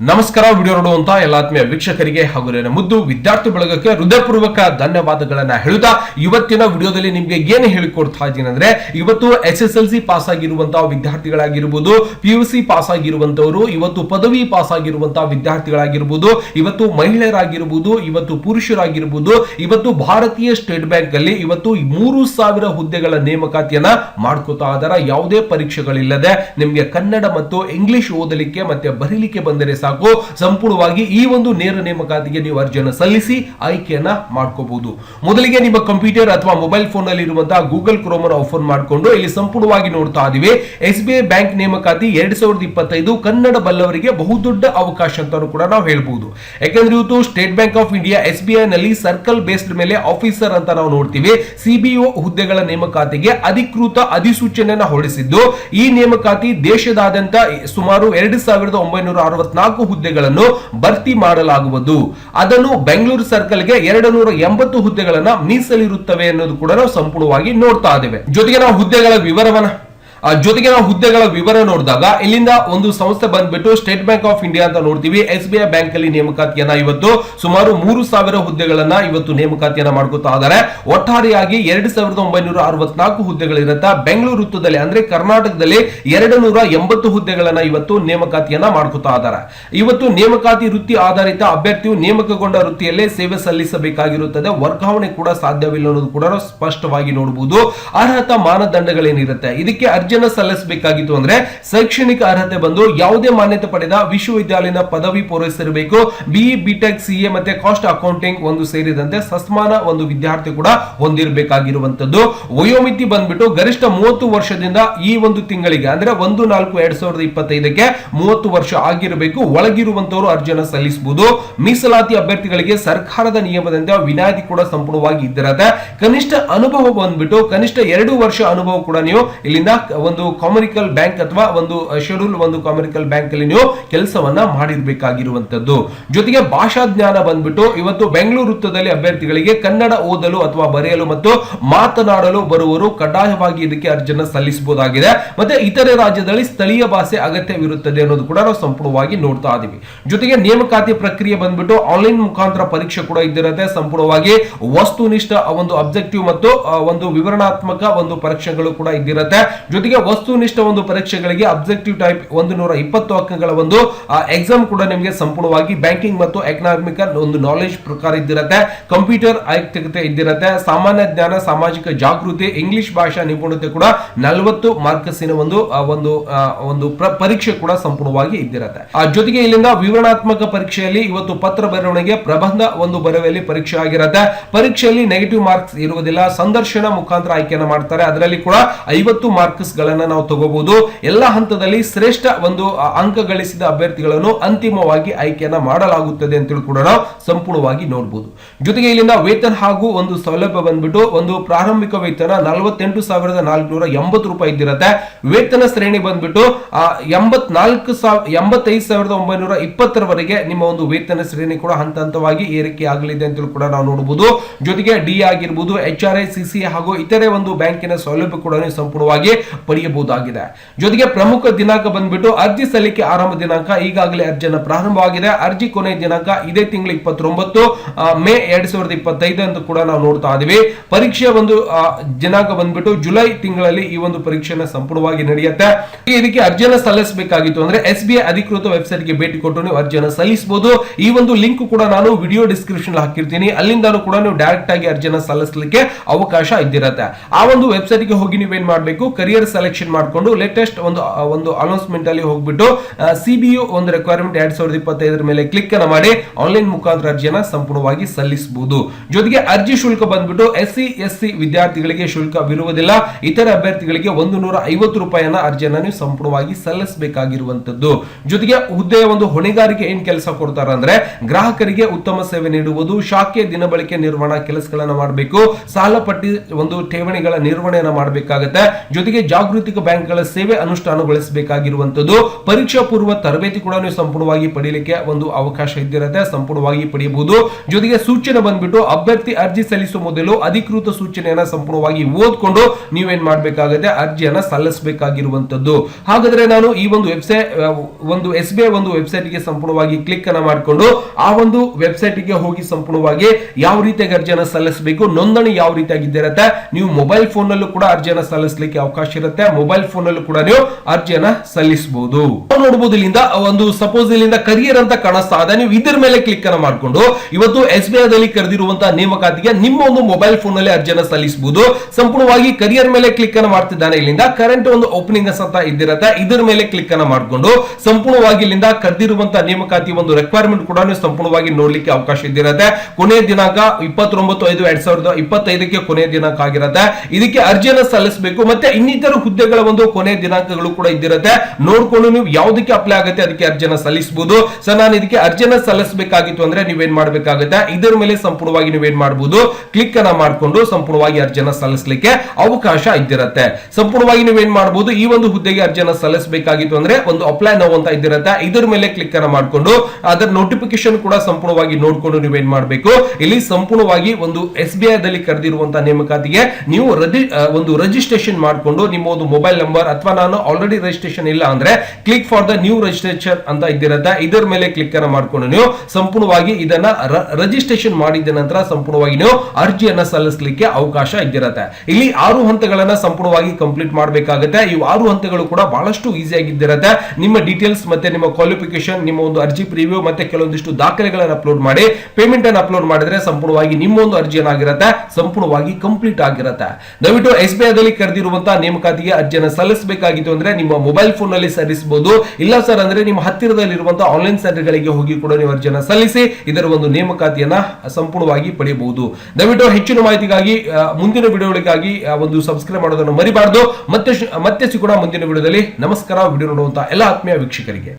ನಮಸ್ಕಾರ, ವಿಡಿಯೋ ನೋಡುವಂತ ಎಲ್ಲಾತ್ಮೀಯ ವೀಕ್ಷಕರಿಗೆ ಹಾಗೂ ನನ್ನ ಮುದ್ದು ವಿದ್ಯಾರ್ಥಿ ಬಳಗಕ್ಕೆ ಹೃದಯಪೂರ್ವಕ ಧನ್ಯವಾದಗಳನ್ನ ಹೇಳುತ್ತಾ ಇವತ್ತಿನ ವಿಡಿಯೋದಲ್ಲಿ ನಿಮಗೆ ಏನು ಹೇಳಿಕೊಡ್ತಾ ಇದ್ದೀನಿ ಅಂದ್ರೆ, ಇವತ್ತು S S L C pass ಆಗಿರುವಂತಹ ವಿದ್ಯಾರ್ಥಿಗಳಾಗಿರ್ಬೋದು ಪಿ ಯು ಸಿ ಪಾಸ್ ಆಗಿರುವಂತವರು ಇವತ್ತು ಪದವಿ ಪಾಸ್ ಆಗಿರುವಂತಹ ವಿದ್ಯಾರ್ಥಿಗಳಾಗಿರ್ಬೋದು, ಇವತ್ತು ಮಹಿಳೆಯರಾಗಿರ್ಬೋದು, ಇವತ್ತು ಪುರುಷರಾಗಿರ್ಬೋದು, ಇವತ್ತು ಭಾರತೀಯ ಸ್ಟೇಟ್ ಬ್ಯಾಂಕ್ ಅಲ್ಲಿ ಇವತ್ತು ಮೂರು ಸಾವಿರ ಹುದ್ದೆಗಳ ನೇಮಕಾತಿಯನ್ನ ಮಾಡ್ಕೋತಾ ಇದಾರ. ಯಾವುದೇ ಪರೀಕ್ಷೆಗಳಿಲ್ಲದೆ ನಿಮ್ಗೆ ಕನ್ನಡ ಮತ್ತು ಇಂಗ್ಲಿಷ್ ಓದಲಿಕ್ಕೆ ಮತ್ತೆ ಬರೀಲಿಕ್ಕೆ ಬಂದರೆ ಸಾಕು. ಸಂಪೂರ್ಣವಾಗಿ ಈ ಒಂದು ನೇರ ನೇಮಕಾತಿಗೆ ನೀವು ಅರ್ಜಿಯನ್ನು ಸಲ್ಲಿಸಿ ಆಯ್ಕೆಯನ್ನ ಮಾಡ್ಕೋಬಹುದು. ಮೊದಲಿಗೆ ನಿಮ್ಮ ಕಂಪ್ಯೂಟರ್ ಅಥವಾ ಮೊಬೈಲ್ ಫೋನ್ನಲ್ಲಿ ಇರುವಂತಹ ಗೂಗಲ್ ಕ್ರೋಮ್ ಅನ್ನು ಓಪನ್ ಮಾಡಿಕೊಂಡು ಇಲ್ಲಿ ಸಂಪೂರ್ಣವಾಗಿ ನೋಡ್ತಾ ಇದೀವಿ. ಎಸ್ ಬಿ ಐ ಬ್ಯಾಂಕ್ ನೇಮಕಾತಿ ಎರಡ್ ಸಾವಿರದ ಇಪ್ಪತ್ತೈದು ಕನ್ನಡ ಬಲ್ಲವರಿಗೆ ಬಹುದೊಡ್ಡ ಅವಕಾಶ ಅಂತಾನು ಕೂಡ ನಾವು ಹೇಳಬಹುದು ಯಾಕಂದ್ರೆ ಇವತ್ತು State Bank of India S B I ನಲ್ಲಿ ಸರ್ಕಲ್ ಬೇಸ್ಡ್ ಮೇಲೆ ಆಫೀಸರ್ ಅಂತ ನಾವು ನೋಡ್ತೀವಿ. ಸಿಬಿಒ ಹುದ್ದೆಗಳ ನೇಮಕಾತಿಗೆ ಅಧಿಕೃತ ಅಧಿಸೂಚನೆಯನ್ನು ಹೊರಡಿಸಿದ್ದು. ಈ ನೇಮಕಾತಿ ದೇಶದಾದ್ಯಂತ ಸುಮಾರು ಎರಡು ಸಾವಿರದ ಒಂಬೈನೂರ ಅರವತ್ನಾಲ್ಕು ಹುದ್ದೆಗಳನ್ನು ಭರ್ತಿ ಮಾಡಲಾಗುವುದು. ಅದನ್ನು ಬೆಂಗಳೂರು ಸರ್ಕಲ್ಗೆ ಎರಡು ನೂರ ಎಂಬತ್ತು ಹುದ್ದೆಗಳನ್ನ ಮೀಸಲಿರುತ್ತವೆ ಅನ್ನೋದು ಕೂಡ ನಾವು ಸಂಪೂರ್ಣವಾಗಿ ನೋಡ್ತಾ ಇದ್ದೇವೆ. ಜೊತೆಗೆ ನಾವು ಹುದ್ದೆಗಳ ವಿವರವನ್ನ ಜೊತೆಗೆ ನಾವು ಹುದ್ದೆಗಳ ವಿವರ ನೋಡಿದಾಗ ಇಲ್ಲಿಂದ ಒಂದು ಸಂಸ್ಥೆ ಬಂದ್ಬಿಟ್ಟು ಸ್ಟೇಟ್ ಬ್ಯಾಂಕ್ ಆಫ್ ಇಂಡಿಯಾ ಅಂತ ನೋಡ್ತೀವಿ. ಎಸ್ ಬಿ ಐ ಬ್ಯಾಂಕ್ ಅಲ್ಲಿ ನೇಮಕಾತಿಯನ್ನ ಇವತ್ತು ಸುಮಾರು ಮೂರು ಸಾವಿರ ಹುದ್ದೆಗಳನ್ನ ಇವತ್ತು ನೇಮಕಾತಿಯನ್ನ ಮಾಡ್ಕೊತಾ ಇದ್ದಾರೆ. ಒಟ್ಟಾರೆಯಾಗಿ ಎರಡು ಸಾವಿರದ ಒಂಬೈನೂರ ಅರವತ್ನಾಲ್ಕು ಹುದ್ದೆಗಳಿರುತ್ತಾ ಬೆಂಗಳೂರು ವೃತ್ತದಲ್ಲಿ ಅಂದ್ರೆ ಕರ್ನಾಟಕದಲ್ಲಿ ಎರಡು ನೂರ ಎಂಬತ್ತು ಹುದ್ದೆಗಳನ್ನ ಇವತ್ತು ನೇಮಕಾತಿಯನ್ನ ಮಾಡ್ಕೊತಾ ಇದ್ದಾರೆ. ಇವತ್ತು ನೇಮಕಾತಿ ವೃತ್ತಿ ಆಧಾರಿತ ಅಭ್ಯರ್ಥಿಯು ನೇಮಕಗೊಂಡ ವೃತ್ತಿಯಲ್ಲೇ ಸೇವೆ ಸಲ್ಲಿಸಬೇಕಾಗಿರುತ್ತದೆ. ವರ್ಗಾವಣೆ ಕೂಡ ಸಾಧ್ಯವಿಲ್ಲ ಅನ್ನೋದು ಕೂಡ ಸ್ಪಷ್ಟವಾಗಿ ನೋಡಬಹುದು ಅರ್ಹತಾ ಮಾನದಂಡಗಳೇನಿರುತ್ತೆ? ಇದಕ್ಕೆ ಅರ್ಜಿಯನ್ನ ಸಲ್ಲಿಸಬೇಕಾಗಿತ್ತು ಅಂದ್ರೆ ಶೈಕ್ಷಣಿಕ ಅರ್ಹತೆ ಬಂದು ಯಾವುದೇ ಮಾನ್ಯತೆ ಪಡೆದ ವಿಶ್ವವಿದ್ಯಾಲಯದ ಪದವಿ ಪೂರೈಸಿರಬೇಕು. ಬಿಇ ಬಿಟೆಕ್ ಸಿಎ ಮತ್ತೆ ಕಾಸ್ಟ್ ಅಕೌಂಟಿಂಗ್ ಒಂದು ಸೇರಿದಂತೆ ಸಸ್ಮಾನ ಒಂದು ವಿದ್ಯಾರ್ಥಿ ಕೂಡ ಹೊಂದಿರಬೇಕಾಗಿರುವಂತದ್ದು ವಯೋಮಿತಿ ಬಂದ್ಬಿಟ್ಟು ಗರಿಷ್ಠ ಮೂವತ್ತು ವರ್ಷದಿಂದ ಈ ಒಂದು ತಿಂಗಳಿಗೆ ಅಂದ್ರೆ ಒಂದು ನಾಲ್ಕು ಎರಡ್ ಸಾವಿರದ ಇಪ್ಪತ್ತೈದಕ್ಕೆ ಮೂವತ್ತು ವರ್ಷ ಆಗಿರಬೇಕು. ಒಳಗಿರುವಂತವರು ಅರ್ಜಿಯನ್ನು ಸಲ್ಲಿಸಬಹುದು. ಮೀಸಲಾತಿ ಅಭ್ಯರ್ಥಿಗಳಿಗೆ ಸರ್ಕಾರದ ನಿಯಮದಂತೆ ವಿನಾಯಿತಿ ಕೂಡ ಸಂಪೂರ್ಣವಾಗಿ ಇದ್ದಿರತ್ತೆ. ಕನಿಷ್ಠ ಅನುಭವ ಬಂದ್ಬಿಟ್ಟು ಕನಿಷ್ಠ ಎರಡು ವರ್ಷ ಅನುಭವ ಕೂಡ ನೀವು ಇಲ್ಲಿಂದ ಒಂದು ಕಾಮರಿಕಲ್ ಬ್ಯಾಂಕ್ ಅಥವಾ ಒಂದು ಶೆಡ್ಯೂಲ್ ಒಂದು ಕಾಮರಿಕಲ್ ಬ್ಯಾಂಕ್ ಅಲ್ಲಿ ನೀವು ಕೆಲಸವನ್ನ ಮಾಡಿರ್ಬೇಕಾಗಿರುವಂತದ್ದು ಜೊತೆಗೆ ಭಾಷಾ ಜ್ಞಾನ ಬಂದ್ಬಿಟ್ಟು ಇವತ್ತು ಬೆಂಗಳೂರು ವೃತ್ತದಲ್ಲಿ ಅಭ್ಯರ್ಥಿಗಳಿಗೆ ಕನ್ನಡ ಓದಲು ಅಥವಾ ಬರೆಯಲು ಮತ್ತು ಮಾತನಾಡಲು ಬರುವವರು ಕಡ್ಡಾಯವಾಗಿ ಇದಕ್ಕೆ ಅರ್ಜಿಯನ್ನು ಸಲ್ಲಿಸಬಹುದಾಗಿದೆ. ಮತ್ತೆ ಇತರೆ ರಾಜ್ಯದಲ್ಲಿ ಸ್ಥಳೀಯ ಭಾಷೆ ಅಗತ್ಯವಿರುತ್ತದೆ ಅನ್ನೋದು ಕೂಡ ನಾವು ಸಂಪೂರ್ಣವಾಗಿ ನೋಡ್ತಾ ಇದೀವಿ. ಜೊತೆಗೆ ನೇಮಕಾತಿ ಪ್ರಕ್ರಿಯೆ ಬಂದ್ಬಿಟ್ಟು ಆನ್ಲೈನ್ ಮುಖಾಂತರ ಪರೀಕ್ಷೆ ಕೂಡ ಇದ್ದಿರುತ್ತೆ. ಸಂಪೂರ್ಣವಾಗಿ ವಸ್ತುನಿಷ್ಠ ಒಂದು ಅಬ್ಜೆಕ್ಟಿವ್ ಮತ್ತು ಒಂದು ವಿವರಣಾತ್ಮಕ ಒಂದು ಪರೀಕ್ಷೆಗಳು ಕೂಡ ಇದ್ದಿರುತ್ತೆ. ಜೊತೆಗೆ ವಸ್ತುನಿಷ್ಠ ಒಂದು ಪರೀಕ್ಷೆಗಳಿಗೆ ಅಬ್ಜೆಕ್ಟಿವ್ ಟೈಪ್ ಒಂದು ನೂರ ಇಪ್ಪತ್ತು ಅಂಕಗಳ ಒಂದು ಎಕ್ಸಾಮ್ ಕೂಡ ನಿಮಗೆ ಸಂಪೂರ್ಣವಾಗಿ ಬ್ಯಾಂಕಿಂಗ್ ಮತ್ತು ಎಕನಾಮಿಕ್ ಒಂದು ನಾಲೆಜ್ ಪ್ರಕಾರ ಇದ್ದಿರುತ್ತೆ. ಕಂಪ್ಯೂಟರ್ ಆಯುಕ್ತತೆ ಇದ್ದಿರತ್ತೆ. ಸಾಮಾನ್ಯ ಜ್ಞಾನ, ಸಾಮಾಜಿಕ ಜಾಗೃತಿ ಇಂಗ್ಲಿಷ್ ಭಾಷಾ ನಿಪುಣತೆ ಕೂಡ ನಲವತ್ತು ಮಾರ್ಕಸಿನ ಒಂದು ಒಂದು ಒಂದು ಪರೀಕ್ಷೆ ಕೂಡ ಸಂಪೂರ್ಣವಾಗಿ ಇದ್ದಿರತ್ತೆ. ಜೊತೆಗೆ ಇಲ್ಲಿಂದ ವಿವರಣಾತ್ಮಕ ಪರೀಕ್ಷೆಯಲ್ಲಿ ಇವತ್ತು ಪತ್ರ ಬರವಣಿಗೆ ಪ್ರಬಂಧ ಒಂದು ಬರವೆಯಲ್ಲಿ ಪರೀಕ್ಷೆ ಆಗಿರುತ್ತೆ. ಪರೀಕ್ಷೆಯಲ್ಲಿ ನೆಗೆಟಿವ್ ಮಾರ್ಕ್ಸ್ ಇರುವುದಿಲ್ಲ. ಸಂದರ್ಶನ ಮುಖಾಂತರ ಆಯ್ಕೆಯನ್ನು ಮಾಡ್ತಾರೆ. ಅದರಲ್ಲಿ ಕೂಡ ಐವತ್ತು ಮಾರ್ಕ್ಸ್ ಗಳನ್ನ ನಾವು ತಗೋಬಹುದು ಎಲ್ಲ ಹಂತದಲ್ಲಿ ಶ್ರೇಷ್ಠ ಒಂದು ಅಂಕ ಗಳಿಸಿದ ಅಭ್ಯರ್ಥಿಗಳನ್ನು ಅಂತಿಮವಾಗಿ ಆಯ್ಕೆಯನ್ನ ಮಾಡಲಾಗುತ್ತದೆ ಅಂತೇಳಿ ಕೂಡ ನಾವು ಸಂಪೂರ್ಣವಾಗಿ ನೋಡಬಹುದು ಜೊತೆಗೆ ಇಲ್ಲಿಂದ ವೇತನ ಹಾಗೂ ಒಂದು ಸೌಲಭ್ಯ ಬಂದ್ಬಿಟ್ಟು ಒಂದು ಪ್ರಾರಂಭಿಕ ವೇತನ ನಲವತ್ತೆಂಟು ಸಾವಿರದ ನಾಲ್ಕುನೂರ ಎಂಬತ್ತು ರೂಪಾಯಿ ಇದ್ದಿರುತ್ತೆ. ವೇತನ ಶ್ರೇಣಿ ಬಂದ್ಬಿಟ್ಟು ಎಂಬತ್ನಾಲ್ಕು ಸಾವಿರ ಎಂಬತ್ತೈದು ಸಾವಿರದ ಒಂಬೈನೂರ ಇಪ್ಪತ್ತರವರೆಗೆ ನಿಮ್ಮ ಒಂದು ವೇತನ ಶ್ರೇಣಿ ಕೂಡ ಹಂತ ಹಂತವಾಗಿ ಏರಿಕೆ ಆಗಲಿದೆ ಅಂತೇಳಿ ಕೂಡ ನಾವು ನೋಡಬಹುದು ಜೊತೆಗೆ ಡಿ ಆಗಿರ್ಬೋದು, H R I, C C ಹಾಗೂ ಇತರೆ ಒಂದು ಬ್ಯಾಂಕಿನ ಸೌಲಭ್ಯ ಕೂಡ ಸಂಪೂರ್ಣವಾಗಿ ಪಡೆಯಬಹುದಾಗಿದೆ. ಜೊತೆಗೆ ಪ್ರಮುಖ ದಿನಾಂಕ ಬಂದ್ಬಿಟ್ಟು ಅರ್ಜಿ ಸಲ್ಲಿಕೆ ಆರಂಭ ದಿನಾಂಕ ಈಗಾಗಲೇ ಅರ್ಜಿಯನ್ನು ಪ್ರಾರಂಭವಾಗಿದೆ. ಅರ್ಜಿ ಕೊನೆ ದಿನಾಂಕ ಇದೇ ತಿಂಗಳ ಇಪ್ಪತ್ತೊಂಬತ್ತು ಮೇ ಎರಡ್ ಸಾವಿರದ ಇಪ್ಪತ್ತೈದು ಅಂತ ಕೂಡ ನಾವು ನೋಡ್ತಾ ಇದೀವಿ. ಪರೀಕ್ಷೆ ಒಂದು ದಿನಾಂಕ ಬಂದ್ಬಿಟ್ಟು ಜುಲೈ ತಿಂಗಳಲ್ಲಿ ಈ ಒಂದು ಪರೀಕ್ಷೆನ ಸಂಪೂರ್ಣವಾಗಿ ನಡೆಯುತ್ತೆ. ಇದಕ್ಕೆ ಅರ್ಜಿಯನ್ನು ಸಲ್ಲಿಸಬೇಕಾಗಿತ್ತು ಅಂದ್ರೆ ಎಸ್ ಬಿ ಐ ಅಧಿಕೃತ ವೆಬ್ಸೈಟ್ಗೆ ಭೇಟಿ ಕೊಟ್ಟು ನೀವು ಅರ್ಜಿಯನ್ನು ಸಲ್ಲಿಸಬಹುದು ಈ ಒಂದು ಲಿಂಕ್ ಕೂಡ ನಾನು ವಿಡಿಯೋ ಡಿಸ್ಕ್ರಿಪ್ಷನ್ ಹಾಕಿರ್ತೀನಿ. ಅಲ್ಲಿಂದಾನು ಕೂಡ ನೀವು ಡೈರೆಕ್ಟ್ ಆಗಿ ಅರ್ಜಿಯನ್ನು ಸಲ್ಲಿಸಲಿಕ್ಕೆ ಅವಕಾಶ ಇದ್ದಿರತ್ತೆ. ಆ ಒಂದು ವೆಬ್ಸೈಟ್ಗೆ ಹೋಗಿ ನೀವೇನ್ ಮಾಡಬೇಕು? ಕರಿಯರ್ ಸೆಲೆಕ್ಷನ್ ಮಾಡ್ಕೊಂಡು ಲೇಟೆಸ್ಟ್ ಒಂದು ಒಂದು ಅನೌನ್ಸ್ಮೆಂಟ್ ಅಲ್ಲಿ ಹೋಗ್ಬಿಟ್ಟು ಸಿಬಿಯು ಒಂದು ರಿಕ್ವೈರ್ಮೆಂಟ್ ಎರಡ್ ಸಾವಿರದ ಇಪ್ಪತ್ತೈದರ ಮೇಲೆ ಕ್ಲಿಕ್ ಅನ್ನ ಮಾಡಿ ಆನ್ಲೈನ್ ಮುಖಾಂತರ ಅರ್ಜಿಯನ್ನ ಸಂಪೂರ್ಣವಾಗಿ ಸಲ್ಲಿಸಬಹುದು ಜೊತೆಗೆ ಅರ್ಜಿ ಶುಲ್ಕ ಬಂದ್ಬಿಟ್ಟು ಎಸ್ ಸಿ ಎಸ್ ಸಿ ವಿದ್ಯಾರ್ಥಿಗಳಿಗೆ ಶುಲ್ಕವಿರುವುದಿಲ್ಲ ಇತರ ಅಭ್ಯರ್ಥಿಗಳಿಗೆ ಒಂದು ನೂರ ಐವತ್ತು ರೂಪಾಯಿಯನ್ನ ಅರ್ಜಿಯನ್ನ ಸಂಪೂರ್ಣವಾಗಿ ಸಲ್ಲಿಸಬೇಕಾಗಿರುವಂತದ್ದು ಜೊತೆಗೆ ಹುದ್ದೆಯ ಒಂದು ಹೊಣೆಗಾರಿಕೆ ಏನ್ ಕೆಲಸ ಕೊಡ್ತಾರ ಅಂದ್ರೆ, ಗ್ರಾಹಕರಿಗೆ ಉತ್ತಮ ಸೇವೆ ನೀಡುವುದು, ಶಾಖೆ ದಿನಬಳಕೆ ನಿರ್ವಹಣಾ ಕೆಲಸಗಳನ್ನ ಮಾಡಬೇಕು, ಸಾಲ ಪಟ್ಟಿ ಒಂದು ಠೇವಣಿಗಳ ನಿರ್ವಹಣೆಯನ್ನ ಮಾಡಬೇಕಾಗತ್ತೆ. ಜೊತೆಗೆ ಜಾಗೃತಿ ಜಾಗೃತಿಕ ಬ್ಯಾಂಕ್ಗಳ ಸೇವೆ ಅನುಷ್ಠಾನಗೊಳಿಸಬೇಕಾಗಿರುವಂತದ್ದು ಪರೀಕ್ಷಾ ಪೂರ್ವ ತರಬೇತಿ ಕೂಡ ನೀವು ಸಂಪೂರ್ಣವಾಗಿ ಪಡೆಯಲಿಕ್ಕೆ ಒಂದು ಅವಕಾಶ ಇದ್ದಿರುತ್ತೆ, ಸಂಪೂರ್ಣವಾಗಿ ಪಡೆಯಬಹುದು ಜೊತೆಗೆ ಸೂಚನೆ ಬಂದ್ಬಿಟ್ಟು ಅಭ್ಯರ್ಥಿ ಅರ್ಜಿ ಸಲ್ಲಿಸುವ ಮೊದಲು ಅಧಿಕೃತ ಸೂಚನೆಯನ್ನ ಸಂಪೂರ್ಣವಾಗಿ ಓದ್ಕೊಂಡು ನೀವೇನ್ ಮಾಡಬೇಕಾಗುತ್ತೆ, ಅರ್ಜಿಯನ್ನ ಸಲ್ಲಿಸಬೇಕಾಗಿರುವಂತದ್ದು ಹಾಗಾದ್ರೆ ನಾನು ಈ ಒಂದು ವೆಬ್ಸೈಟ್ ಒಂದು ಎಸ್ ಬಿ ಐ ಒಂದು ವೆಬ್ಸೈಟ್ಗೆ ಸಂಪೂರ್ಣವಾಗಿ ಕ್ಲಿಕ್ ಅನ್ನ ಮಾಡಿಕೊಂಡು ಆ ಒಂದು ವೆಬ್ಸೈಟ್ಗೆ ಹೋಗಿ ಸಂಪೂರ್ಣವಾಗಿ ಯಾವ ರೀತಿಯಾಗಿ ಅರ್ಜಿಯನ್ನ ಸಲ್ಲಿಸಬೇಕು, ನೋಂದಣಿ ಯಾವ ರೀತಿಯಾಗಿದ್ದಿರತ್ತೆ ನೀವು ಮೊಬೈಲ್ ಫೋನ್ ನಲ್ಲೂ ಕೂಡ ಅರ್ಜಿಯನ್ನ ಸಲ್ಲಿಸಲಿಕ್ಕೆ ಅವಕಾಶ ಇರುತ್ತೆ. ಮೊಬೈಲ್ ಫೋನ್ ಅಲ್ಲಿ ಕೂಡ ನೀವು ಅರ್ಜಿಯನ್ನ ಸಲ್ಲಿಸಬಹುದು ನೋಡಬಹುದು ಇಲ್ಲಿಂದ ಒಂದು ಸಪೋಸ್ ಇಲ್ಲಿಂದ ಕರಿಯರ್ ಅಂತ ಕಾಣಿಸ್ತಾ ಇದೆ. ನೀವು ಇದರ ಮೇಲೆ ಕ್ಲಿಕ್ ಅನ್ನ ಮಾಡಿಕೊಂಡು ಇವತ್ತು ಎಸ್ ಬಿ ಐದಲ್ಲಿ ಕರೆದಿರುವಂತಹ ನೇಮಕಾತಿಗೆ ನಿಮ್ಮ ಒಂದು ಮೊಬೈಲ್ ಫೋನ್ನಲ್ಲಿ ಅರ್ಜಿಯನ್ನ ಸಲ್ಲಿಸಬಹುದು ಸಂಪೂರ್ಣವಾಗಿ ಕರಿಯರ್ ಮೇಲೆ ಕ್ಲಿಕ್ ಅನ್ನ ಮಾಡ್ತಿದ್ದಾನೆ ಇಲ್ಲಿಂದ. ಕರೆಂಟ್ ಒಂದು ಓಪನಿಂಗ್ ಅಂತ ಇದ್ದಿರತ್ತೆ. ಇದರ ಮೇಲೆ ಕ್ಲಿಕ್ ಅನ್ನ ಮಾಡಿಕೊಂಡು ಸಂಪೂರ್ಣವಾಗಿ ಇಲ್ಲಿಂದ ಕರೆದಿರುವಂತಹ ನೇಮಕಾತಿ ಒಂದು ರಿಕ್ವೈರ್ಮೆಂಟ್ ಕೂಡ ನೀವು ಸಂಪೂರ್ಣವಾಗಿ ನೋಡ್ಲಿಕ್ಕೆ ಅವಕಾಶ ಇದ್ದಿರತ್ತೆ. ಕೊನೆಯ ದಿನಾಂಕ ಇಪ್ಪತ್ತೊಂಬತ್ತು ಐದು ಎರಡ್ ಸಾವಿರದ ಇಪ್ಪತ್ತೈದಕ್ಕೆ ಕೊನೆಯ ದಿನಾಂಕ ಆಗಿರತ್ತೆ. ಇದಕ್ಕೆ ಅರ್ಜಿಯನ್ನ ಸಲ್ಲಿಸಬೇಕು. ಮತ್ತೆ ಇನ್ನಿತರ ಹುದ್ದೆಗಳ ಒಂದು ಕೊನೆ ದಿನಾಂಕಗಳು ಕೂಡ ಇದ್ದಿರುತ್ತೆ. ನೋಡ್ಕೊಂಡು ನೀವು ಯಾವ್ದಕ್ಕೆ ಅಪ್ಲೈ ಆಗುತ್ತೆ, ಅದಕ್ಕೆ ಅರ್ಜಿನ ಸಲ್ಲಿಸಬಹುದು ಸರ್ ನಾನು ಇದಕ್ಕೆ ಅರ್ಜಿನ ಸಲ್ಲಿಸಬೇಕಾಗಿತ್ತು ಅಂದ್ರೆ ನೀವೇನ್ ಮಾಡಬೇಕಾಗುತ್ತೆ? ಇದರ ಮೇಲೆ ಸಂಪೂರ್ಣವಾಗಿ ನೀವೇನ್ ಮಾಡಬಹುದು ಕ್ಲಿಕ್ ಅನ್ನ ಮಾಡ್ಕೊಂಡು ಸಂಪೂರ್ಣವಾಗಿ ಅರ್ಜಿನ ಸಲ್ಲಿಸಲಿಕ್ಕೆ ಅವಕಾಶ ಇದ್ದಿರುತ್ತೆ. ಸಂಪೂರ್ಣವಾಗಿ ನೀವೇನ್ ಮಾಡಬಹುದು ಈ ಒಂದು ಹುದ್ದೆಗೆ ಅರ್ಜಿನ ಸಲ್ಲಿಸಬೇಕಾಗಿತ್ತು ಅಂದ್ರೆ ಒಂದು ಅಪ್ಲೈ ನೋವು ಅಂತ ಇದ್ದಿರುತ್ತೆ. ಇದರ ಮೇಲೆ ಕ್ಲಿಕ್ ಅನ್ನ ಮಾಡ್ಕೊಂಡು ಅದರ ನೋಟಿಫಿಕೇಶನ್ ಕೂಡ ಸಂಪೂರ್ಣವಾಗಿ ನೋಡಿಕೊಂಡು ನೀವೇನ್ ಮಾಡಬೇಕು? ಇಲ್ಲಿ ಸಂಪೂರ್ಣವಾಗಿ ಒಂದು ಎಸ್ ಬಿ ಐ ದಲ್ಲಿ ಕರೆದಿರುವಂತಹ ನೇಮಕಾತಿಗೆ ನೀವು ಒಂದು ರಿಜಿಸ್ಟ್ರೇಷನ್ ಮಾಡಿಕೊಂಡು ನಿಮ್ಮ ಒಂದು ಮೊಬೈಲ್ ನಂಬರ್ ಅಥವಾ ನಾನು ಆಲ್ರೆಡಿ ರಿಜಿಸ್ಟ್ರೇಷನ್ ಇಲ್ಲ ಅಂದ್ರೆ click for the new registration ಅಂತ ಇದ್ದಿರತ್ತೆ. ಇದರ ಮೇಲೆ ಕ್ಲಿಕ್ ಅನ್ನ ಮಾಡ್ಕೊಂಡು ನೀವು ಸಂಪೂರ್ಣವಾಗಿ ಇದನ್ನ ರಿಜಿಸ್ಟ್ರೇಷನ್ ಮಾಡಿದ ನಂತರ ಸಂಪೂರ್ಣವಾಗಿ ನೀವು ಅರ್ಜಿಯನ್ನ ಸಲ್ಲಿಸಲಿಕ್ಕೆ ಅವಕಾಶ ಇದ್ದಿರತ್ತೆ. ಇಲ್ಲಿ ಆರು ಹಂತಗಳನ್ನ ಸಂಪೂರ್ಣವಾಗಿ ಕಂಪ್ಲೀಟ್ ಮಾಡಬೇಕಾಗುತ್ತೆ. ಈ ಆರು ಹಂತಗಳು ಕೂಡ ಬಹಳಷ್ಟು ಈಸಿ ಆಗಿದ್ದಿರತ್ತೆ. ನಿಮ್ಮ ಡೀಟೇಲ್ಸ್ ಮತ್ತೆ ನಿಮ್ಮ ಕ್ವಾಲಿಫಿಕೇಶನ್ ನಿಮ್ಮ ಒಂದು ಅರ್ಜಿ ಪ್ರಿವ್ಯೂ ಮತ್ತೆ ಕೆಲವೊಂದಿಷ್ಟು ದಾಖಲೆಗಳನ್ನು ಅಪ್ಲೋಡ್ ಮಾಡಿ ಪೇಮೆಂಟ್ ಅನ್ನು ಅಪ್ಲೋಡ್ ಮಾಡಿದ್ರೆ ಸಂಪೂರ್ಣವಾಗಿ ನಿಮ್ಮ ಒಂದು ಅರ್ಜಿ ಏನಾಗಿರುತ್ತೆ ಸಂಪೂರ್ಣವಾಗಿ ಕಂಪ್ಲೀಟ್ ಆಗಿರುತ್ತೆ. ದಯವಿಟ್ಟು ಎಸ್ ಬಿ ಕರೆದಿರುವಂತಹ ನೇಮಕಾತಿಗೆ ಅರ್ಜಿಯನ್ನು ಸಲ್ಲಿಸಬೇಕಾಗಿತ್ತು ಅಂದ್ರೆ ನಿಮ್ಮ ಮೊಬೈಲ್ ಫೋನ್ನಲ್ಲಿ ಸಲ್ಲಿಸಬಹುದು. ಇಲ್ಲ ಸರ್ ಅಂದ್ರೆ ನಿಮ್ಮ ಹತ್ತಿರದಲ್ಲಿರುವಂತಹ ಆನ್ಲೈನ್ ಸೆಂಟರ್ ಗಳಿಗೆ ಹೋಗಿ ಕೂಡ ನೀವು ಅರ್ಜಿಯನ್ನು ಸಲ್ಲಿಸಿ ಇದರ ಒಂದು ನೇಮಕಾತಿಯನ್ನ ಸಂಪೂರ್ಣವಾಗಿ ಪಡೆಯಬಹುದು. ದಯವಿಟ್ಟು ಹೆಚ್ಚಿನ ಮಾಹಿತಿಗಾಗಿ ಮುಂದಿನ ವಿಡಿಯೋಗಳಿಗಾಗಿ ಒಂದು ಸಬ್ಸ್ಕ್ರೈಬ್ ಮಾಡೋದನ್ನು ಮರಿಬಾರದು. ಮತ್ತೆ ಮತ್ತೆ ಸಿಗೋಣ ಮುಂದಿನ ವಿಡಿಯೋದಲ್ಲಿ ನಮಸ್ಕಾರ. ವಿಡಿಯೋ ನೋಡುವಂತಹ ಎಲ್ಲ ಆತ್ಮೀಯ ವೀಕ್ಷಕರಿಗೆ.